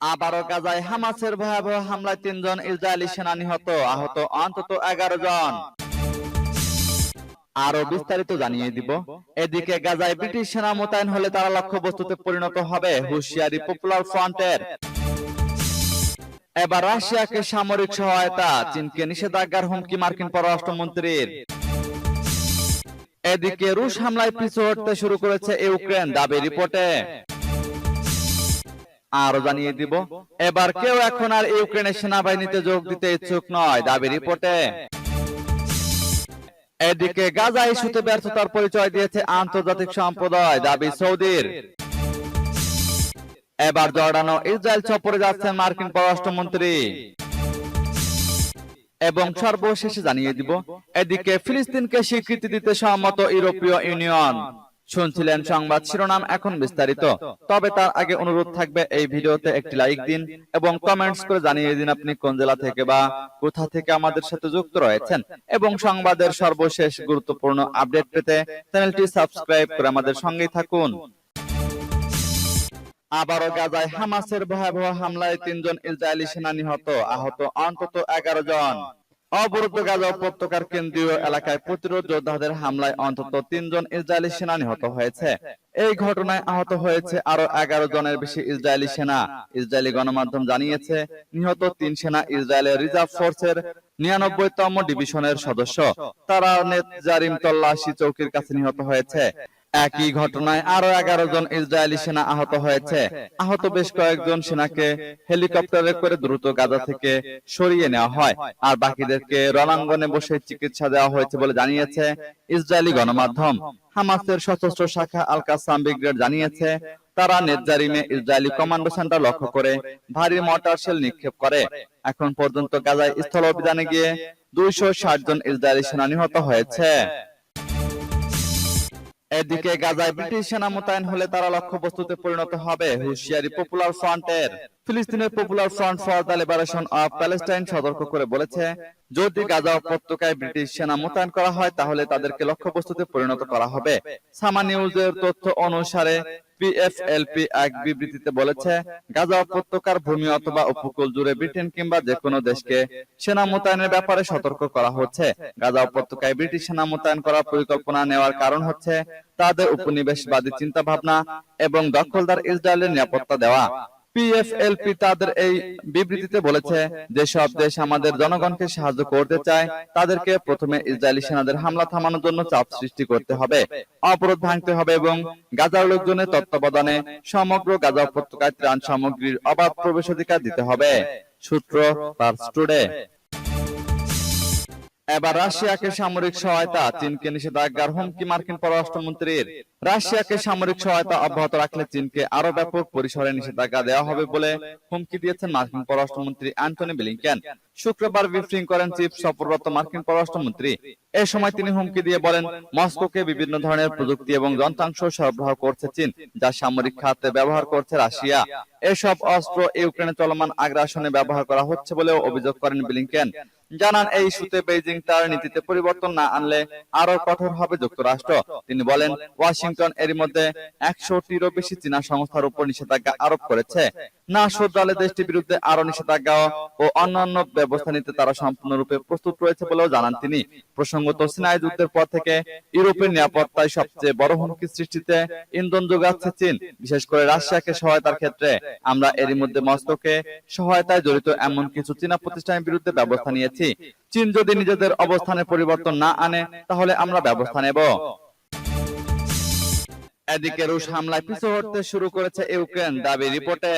আবারও গাজায় হামাসের ভয়াবহ হামলায় তিনজন ইসরায়েলি সেনা নিহত, আহত অন্তত এগারো জন। আরও বিস্তারিত জানিয়ে দিব। এদিকে গাজায় ব্রিটিশ সেনা মোতায়েন হলে তারা লক্ষ্যবস্তুতে পরিণত হবে হুঁশিয়ারি পপুলার ফ্রন্টের। এবার রাশিয়াকে সামরিক সহায়তা, চীনকে নিষেধাজ্ঞার হুমকি মার্কিন পররাষ্ট্রমন্ত্রীর। এদিকে রুশ হামলায় পিছু হটতে শুরু করেছে ইউক্রেন, দাবি রিপোর্টে। আরও জানিয়ে দিব, এবার কেউ এখন আর ইউক্রেনের সেনাবাহিনীতে যোগ দিতে ইচ্ছুক নয়, দাবি রিপোর্টে। এদিকে গাজা ইস্যুতে ব্যর্থতার পরিচয় দিয়েছে আন্তর্জাতিক সম্প্রদায়, দাবি সৌদির। এবার জর্ডান ইসরায়েল সফরে যাচ্ছেন মার্কিন পররাষ্ট্রমন্ত্রী। এবং সর্বশেষে জানিয়ে দিব, এদিকে ফিলিস্তিনকে স্বীকৃতি দিতে সম্মত ইউরোপীয় ইউনিয়ন। শুনছিলেন সংবাদ শিরোনাম এখন বিস্তারিত। তবে তার আগে অনুরোধ থাকবে এই ভিডিওতে একটি লাইক দিন এবং কমেন্টস করে জানিয়ে দিন আপনি কোন জেলা থেকে বা কোথা থেকে আমাদের সাথে যুক্ত রয়েছেন। এবং সংবাদের সর্বশেষ গুরুত্বপূর্ণ আপডেট পেতে চ্যানেলটি সাবস্ক্রাইব করে আমাদের সঙ্গেই থাকুন। আবারও গাজায় হামাসের ভয়াবহ হামলায় তিনজন ইসরায়েলি সেনা নিহত, আহত অন্তত এগারো জন। অবরুদ্ধ গাজা উপত্যকার কেন্দ্রীয় এলাকায় প্রতিরোধ যোদ্ধাদের হামলায় অন্তত তিনজন ইসরায়েলি সেনা নিহত হয়েছে। এই ঘটনায় আহত হয়েছে আরও এগারো জনের বেশি ইসরায়েলি সেনা। ইসরায়েলি গণমাধ্যম জানিয়েছে, নিহত তিন সেনা ইসরায়েলের রিজার্ভ ফোর্সের নিরানব্বইতম ডিভিশনের সদস্য। তারা নেতজারিম তল্লাশি চৌকির কাছে নিহত হয়েছে। একই ঘটনায় আরও এগারো জন ইসরায়েলি সেনা আহত হয়েছে। আহত বেশ কয়েকজন সেনাকে হেলিকপ্টারে করে দ্রুত গাজা থেকে সরিয়ে নেওয়া হয়। আর বাকিদেরকে রণাঙ্গনে বসে চিকিৎসা দেওয়া হয়েছে বলে জানিয়েছে ইসরায়েলি গণমাধ্যম। হামাসের সশস্ত্র শাখা আল কাসাম ব্রিগেড জানিয়েছে, তারা নেতজারিমে ইসরায়েলি কমান্ডো সেন্টার লক্ষ্য করে ভারী মর্টার শেল নিক্ষেপ করে। এখন পর্যন্ত গাজায় স্থল অভিযানে গিয়ে দুইশো ষাট জন ইসরায়েলি সেনা নিহত হয়েছে। এদিকে গাজায় ব্রিটিশ সেনা মোতায়েন হলে তারা লক্ষ্যবস্তুতে পরিণত হবে। হুশিয়ারি পপুলার ফ্রন্টের ফিলিস্তিনের popular front for the liberation of Palestine সতর্ক করে বলেছে যদি গাজা উপত্যকায় ব্রিটিশ সেনা মোতায়েন করা হয় তাহলে তাদেরকে লক্ষ্যবস্তুতে পরিণত করা হবে। সামা নিউজের তথ্য অনুসারে পিএফএলপি এক বিবৃতিতে বলেছে, গাজা উপত্যকার ভূমি অথবা উপকূল জুড়ে ব্রিটেন কিংবা যে কোনো দেশকে সেনা মোতায়েনের ব্যাপারে সতর্ক করা হচ্ছে। গাজা উপত্যকায় ব্রিটিশ সেনা মোতায়েন করার পরিকল্পনা নেওয়ার কারণ হচ্ছে তাদের উপনিবেশবাদী চিন্তা ভাবনা এবং দখলদার ইসরায়েলের নিরাপত্তা দেওয়া। পিএফএলপি তাদের এই বিবৃতিতে বলেছে যেসব দেশ আমাদের জনগণকে সাহায্য করতে চায় তাদেরকে প্রথমে ইসরায়েলি সেনাদের হামলা থামানোর জন্য চাপ সৃষ্টি করতে হবে। অবরোধ ভাঙতে হবে এবং গাজার লোকজনের তত্ত্বাবধানে সমগ্র গাজা উপত্যকায় ত্রাণ সামগ্রীর অবাধ প্রবেশাধিকার দিতে হবে। সূত্র পার্স টুডে এবার রাশিয়াকে সামরিক সহায়তা চীনকে নিষেধাজ্ঞার হুমকি মার্কিন পররাষ্ট্রমন্ত্রীর। রাশিয়াকে সামরিক সহায়তা অব্যাহত রাখলে চীনকে আরও ব্যাপক পরিসরে নিষেধাজ্ঞা দেওয়া হবে বলে হুমকি দিয়েছেন মার্কিন পররাষ্ট্রমন্ত্রী অ্যান্টনি ব্লিংকেন। শুক্রবার ব্রিফিং করেন চিফ সফররত মার্কিন পররাষ্ট্রমন্ত্রী। এ সময় তিনি হুমকি দিয়ে বলেন, মস্কোকে বিভিন্ন ধরনের প্রযুক্তি এবং যন্ত্রাংশ সরবরাহ করছে চীন, যা সামরিক খাতে ব্যবহার করছে রাশিয়া। এসব অস্ত্র ইউক্রেনে চলমান আগ্রাসনে ব্যবহার করা হচ্ছে বলেও অভিযোগ করেন ব্লিংকেন। জানান, এই ইস্যুতে বেইজিং তার নীতিতে পরিবর্তন না আনলে আরও কঠোর হবে যুক্তরাষ্ট্র। তিনি বলেন ওয়াশিংটন এর মধ্যে একশোটিরও বেশি চীনা সংস্থার উপর নিষেধাজ্ঞা আরোপ করেছে। না শুধরালে দেশটির বিরুদ্ধে আরও নিষেধাজ্ঞা ও অন্যান্য ব্যবস্থা নিতে তারা সম্পূর্ণরূপে প্রস্তুত রয়েছে বলেও জানান তিনি। প্রসঙ্গত সিনাই যুদ্ধের পর থেকে ইউরোপের নিরাপত্তায় সবচেয়ে বড় হুমকি সৃষ্টিতে ইন্ধন যোগাচ্ছে চীন, বিশেষ করে রাশিয়াকে সহায়তার ক্ষেত্রে। আমরা এরই মধ্যে মস্কোকে সহায়তায় জড়িত এমন কিছু চীনা প্রতিষ্ঠানের বিরুদ্ধে ব্যবস্থা নিয়েছি। চীন যদি নিজেদের অবস্থানে পরিবর্তন না আনে, তাহলে আমরা ব্যবস্থা নেব। এদিকে রুশ হামলায় পিছু হটতে শুরু করেছে ইউক্রেন দাবি রিপোর্টে।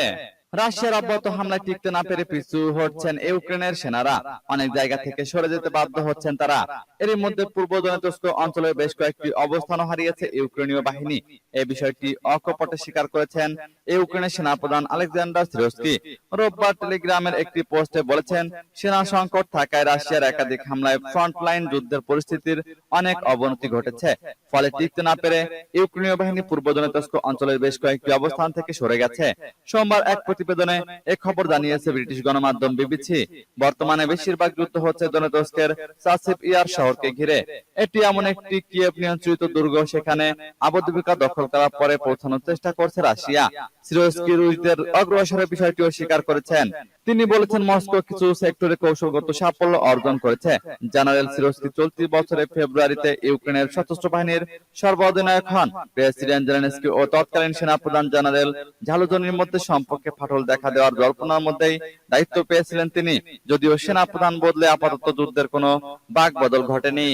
রাশিয়ার অব্যাহত হামলায় টিকতে না পেরে পিছু হচ্ছেন ইউক্রেনের সেনারা। অনেক জায়গা থেকে সরে যেতে বাধ্য হচ্ছেন তারা। এরই মধ্যে পূর্ব দনেতস্ক অঞ্চলের বেশ কয়েকটি অবস্থানও হারিয়েছে ইউক্রেনীয় বাহিনী। এই বিষয়টি অকপটে স্বীকার করেছেন ইউক্রেনের সেনাপ্রধান আলেকজান্ডার সিরোস্কি। রোববার টেলিগ্রামের একটি পোস্টে বলেছেন সেনা সংকট থাকায় রাশিয়ার একাধিক হামলায় ফ্রন্টলাইন যুদ্ধের পরিস্থিতির অনেক অবনতি ঘটেছে। ফলে টিকতে না পেরে ইউক্রেনীয় বাহিনী পূর্ব দনেতস্ক অঞ্চলের বেশ কয়েকটি অবস্থান থেকে সরে গেছে সোমবার এক প্রতিবেদনে এ খবর জানিয়েছে ব্রিটিশ গণমাধ্যম বিবিসি। বর্তমানে বেশিরভাগ যুদ্ধ হচ্ছে দনেতস্কের সাসিপ ইয়ার শহরকে ঘিরে। এটি এমন একটি কিয়েভ নিয়ন্ত্রিত দুর্গ, সেখানে আবদ্ধবিকা দখল করার পরে পৌঁছানোর চেষ্টা করছে রাশিয়া। সিরোস্কি রুশদের অগ্রসরের বিষয়টিও স্বীকার করেছেন। তিনি বলেছেন মস্কো কিছু সেক্টরে কৌশলগত সাফল্য অর্জন করেছে। জেনারেল সিরোস্কি চলতি বছরের ফেব্রুয়ারিতে ইউক্রেনের সশস্ত্র বাহিনীর সর্বাধিনায়ক হন। প্রেসিডেন্ট জেলেনস্কি ও তৎকালীন সেনাপ্রধান জেনারেল ঝালুজনির মধ্যে সম্পর্কে ফাটল দেখা দেওয়ার জল্পনার মধ্যেই দায়িত্ব পেয়েছিলেন তিনি। যদিও সেনাপ্রধান বদলে আপাতত যুদ্ধের কোনো বাক বদল ঘটেনি।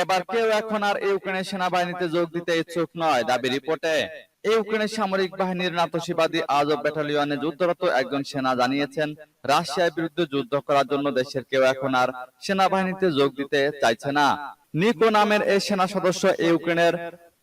এবার কেউ এখন আর ইউক্রেনের সেনাবাহিনীতে যোগ দিতে ইচ্ছুক নয়। দাবি রিপোর্টে ইউক্রেনের সামরিক বাহিনীর নাতসিবাদী আজব ব্যাটালিয়নে যুদ্ধরত একজন সেনা জানিয়েছেন রাশিয়ার বিরুদ্ধে যুদ্ধ করার জন্য দেশের কেউ এখন আর সেনাবাহিনীতে যোগ দিতে চাইছে না। নিকো নামের এই সেনা সদস্য ইউক্রেনের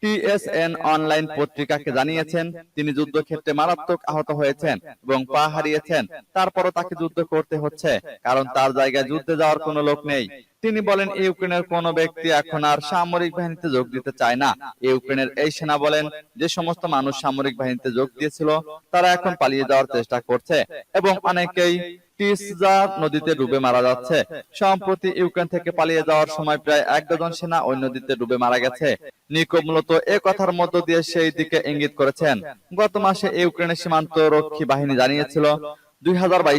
টিএসএন অনলাইন পত্রিকাকে জানিয়েছেন, তিনি যুদ্ধক্ষেত্রে মারাত্মক আহত হয়েছেন এবং পা হারিয়েছেন। তারপরও তাকে যুদ্ধ করতে হচ্ছে, কারণ তার জায়গায় যুদ্ধে যাওয়ার কোনো লোক নেই। তিনি বলেন, ইউক্রেনের কোন ব্যক্তি এখন আর সামরিক বাহিনীতে যোগ দিতে চায় না। ইউক্রেনের এই সেনা বলেন, যে সমস্ত মানুষ সামরিক বাহিনীতে যোগ দিয়েছিল, তারা এখন পালিয়ে যাওয়ার চেষ্টা করছে এবং অনেকেই টিসজা নদীতে ডুবে মারা যাচ্ছে। সম্প্রতি ইউক্রেন থেকে পালিয়ে যাওয়ার সময় প্রায় এক ডজন সেনা ওই নদীতে ডুবে মারা গেছে। নিকো মূলত এ কথার মধ্য দিয়ে সেই দিকে ইঙ্গিত করেছেন। গত মাসে ইউক্রেনের সীমান্ত রক্ষী বাহিনী জানিয়েছিল, দুই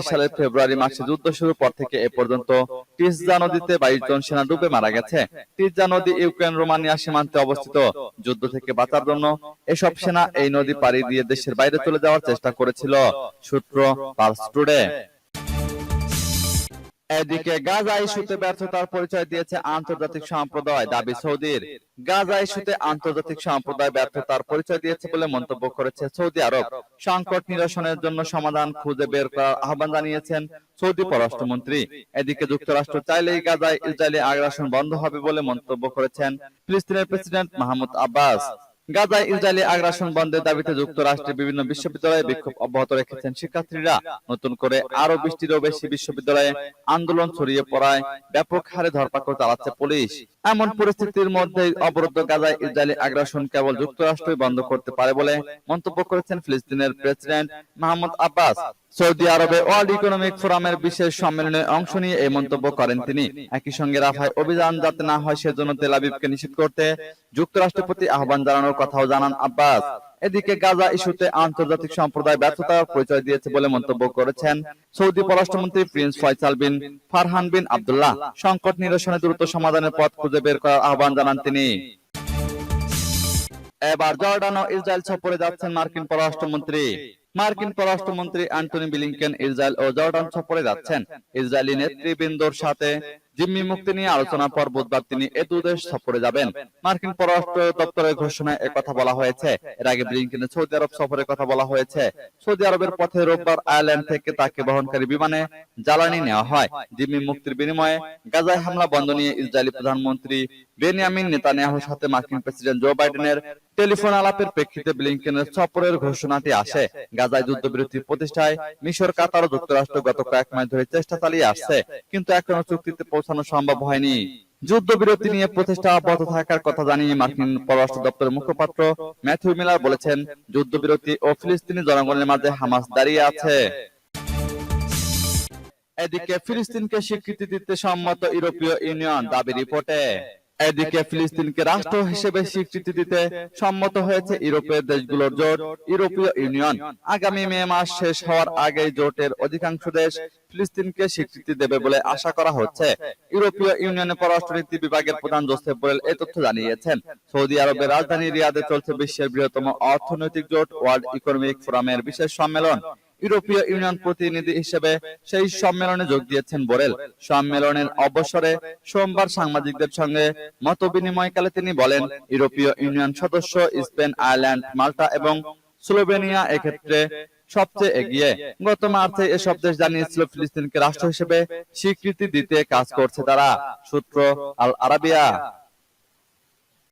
সালের ফেব্রুয়ারি মাসে যুদ্ধ শুরুর পর থেকে এ পর্যন্ত টিসজা নদীতে বাইশ জন সেনা ডুবে মারা গেছে। টিসজা নদী ইউক্রেন রোমানিয়া সীমান্তে অবস্থিত। যুদ্ধ থেকে বাঁচার জন্য এসব সেনা এই নদী পাড়ি দিয়ে দেশের বাইরে চলে যাওয়ার চেষ্টা করেছিল, সূত্র পালস টুডে। এদিকে গাজা ইস্যুতে ব্যর্থতার পরিচয় দিয়েছে আন্তর্জাতিক সম্প্রদায় দাবি সৌদির। গাজা ইস্যুতে আন্তর্জাতিক সম্প্রদায় ব্যর্থতার পরিচয় দিয়েছে বলে মন্তব্য করেছে সৌদি আরব। সংকট নিরসনের জন্য সমাধান খুঁজে বের করার আহ্বান জানিয়েছেন সৌদি পররাষ্ট্রমন্ত্রী। এদিকে যুক্তরাষ্ট্র চাইলেই গাজায় ইসরায়েলি আগ্রাসন বন্ধ হবে বলে মন্তব্য করেছেন ফিলিস্তিনের প্রেসিডেন্ট মাহমুদ আব্বাস। গাজায় ইসরায়েলি আগ্রাসন বন্ধের দাবিতে যুক্তরাষ্ট্রের বিভিন্ন বিশ্ববিদ্যালয়ে বিক্ষোভ অব্যাহত রেখেছেন শিক্ষার্থীরা। নতুন করে আরও বিশটিরও বেশি বিশ্ববিদ্যালয়ে আন্দোলন ছড়িয়ে পড়ায় ব্যাপক হারে ধরপাকড় চালাচ্ছে পুলিশ। এমন পরিস্থিতির মধ্যে অবরুদ্ধ গাজায় ইসরায়েলি আগ্রাসন কেবল যুক্তরাষ্ট্রই বন্ধ করতে পারে বলে মন্তব্য করেছেন ফিলিস্তিনের প্রেসিডেন্ট মাহমুদ আব্বাস। সৌদি আরবে ওয়ার্ল্ড ইকোনমিক ফোরামের বিশেষ সম্মেলনে অংশ নিয়ে এই মন্তব্য করেন তিনি। একই সঙ্গে রাফায় অভিযান যাতে না হয় সেজন্য তেল আবিবকে নিষিদ্ধ করতে যুক্তরাষ্ট্রের প্রতি আহ্বান জানানোর কথাও জানান আব্বাস। এদিকে গাজা ইস্যুতে আন্তর্জাতিক সম্প্রদায় ব্যর্থতার পরিচয় দিয়েছে বলে মন্তব্য করেছেন সৌদি পররাষ্ট্রমন্ত্রী prince Faisal bin Farhan bin Abdullah. সংকট নিরসনে দ্রুত সমাধানের পথ খুঁজে বের করার আহ্বান জানান তিনি। এবার জর্ডান ও ইসরায়েল সফরে যাচ্ছেন মার্কিন পররাষ্ট্রমন্ত্রী। মার্কিন পররাষ্ট্রমন্ত্রী অ্যান্টনি ব্লিংকেন ইসরায়েল ও জর্ডান সফরে যাচ্ছেন। ইসরায়েলি নেতৃবৃন্দর সাথে জিম্মি মুক্তি নিয়ে আলোচনার পর বুধবার তিনি এ দুদেশ সফরে যাবেন। মার্কিন পররাষ্ট্র দপ্তরের ঘোষণায় একথা বলা হয়েছে। এর আগে ব্লিংকেনের সৌদি আরব সফরের কথা বলা হয়েছে। সৌদি আরবের পথে রোববার আয়ারল্যান্ড থেকে তাকে বহনকারী বিমানে জ্বালানি নেওয়া হয়। জিম্মি মুক্তির বিনিময়ে গাজায় হামলা বন্ধ নিয়ে ইসরায়েলি প্রধানমন্ত্রী বেনিয়ামিন নেতানিয়াহুর সাথে মার্কিন প্রেসিডেন্ট জো বাইডেনের টেলিফোন আলাপের প্রেক্ষিতে ব্লিংকেনের সফরের ঘোষণাটি আসে। গাজায় যুদ্ধবিরতি প্রতিষ্ঠায় মিশর, কাতার ও যুক্তরাষ্ট্র গত কয়েক মাস ধরে চেষ্টা চালিয়ে আসছে। কিন্তু এখনও চুক্তিতে পৌঁছানো সম্ভব হয়নি। যুদ্ধবিরতি নিয়ে প্রচেষ্টা অব্যাহত থাকার কথা জানিয়ে মার্কিন পররাষ্ট্র দপ্তরের মুখপাত্র ম্যাথিউ মিলার বলেছেন, যুদ্ধবিরতি ও ফিলিস্তিনি জনগণের মাঝে হামাস দাঁড়িয়ে আছে। এদিকে ফিলিস্তিনকে স্বীকৃতি দিতে সম্মত ইউরোপীয় ইউনিয়ন দাবি রিপোর্টে। এদিকে ফিলিস্তিনকে রাষ্ট্র হিসেবে স্বীকৃতি দিতে সম্মত হয়েছে ইউরোপের দেশগুলোর জোট ইউরোপীয় ইউনিয়ন। আগামী মে মাস শেষ হওয়ার আগেই জোটের অধিকাংশ দেশ ফিলিস্তিনকে স্বীকৃতি দেবে বলে আশা করা হচ্ছে। ইউরোপীয় ইউনিয়নের পররাষ্ট্রনীতি বিভাগের প্রধান জোসেফ বোরেল এই তথ্য জানিয়েছেন। সৌদি আরবের রাজধানী রিয়াদে চলছে বিশ্বের বৃহত্তম অর্থনৈতিক জোট ওয়ার্ল্ড ইকোনমিক ফোরামের বিশেষ সম্মেলন। ইউরোপীয় ইউনিয়ন প্রতিনিধি হিসেবে সেই সম্মেলনে যোগ দিয়েছেন বোরেল। সম্মেলনের অবসরে সোমবার সাংবাদিকদের সঙ্গে মত বিনিময়কালে তিনি বলেন, ইউরোপীয় ইউনিয়ন সদস্য স্পেন, আয়ারল্যান্ড, মাল্টা এবং স্লোভেনিয়া এক্ষেত্রে সবচেয়ে এগিয়ে। গত মার্চে এসব দেশ জানিয়েছিল, ফিলিস্তিনকে রাষ্ট্র হিসেবে স্বীকৃতি দিতে কাজ করছে তারা। সূত্র আল আরাবিয়া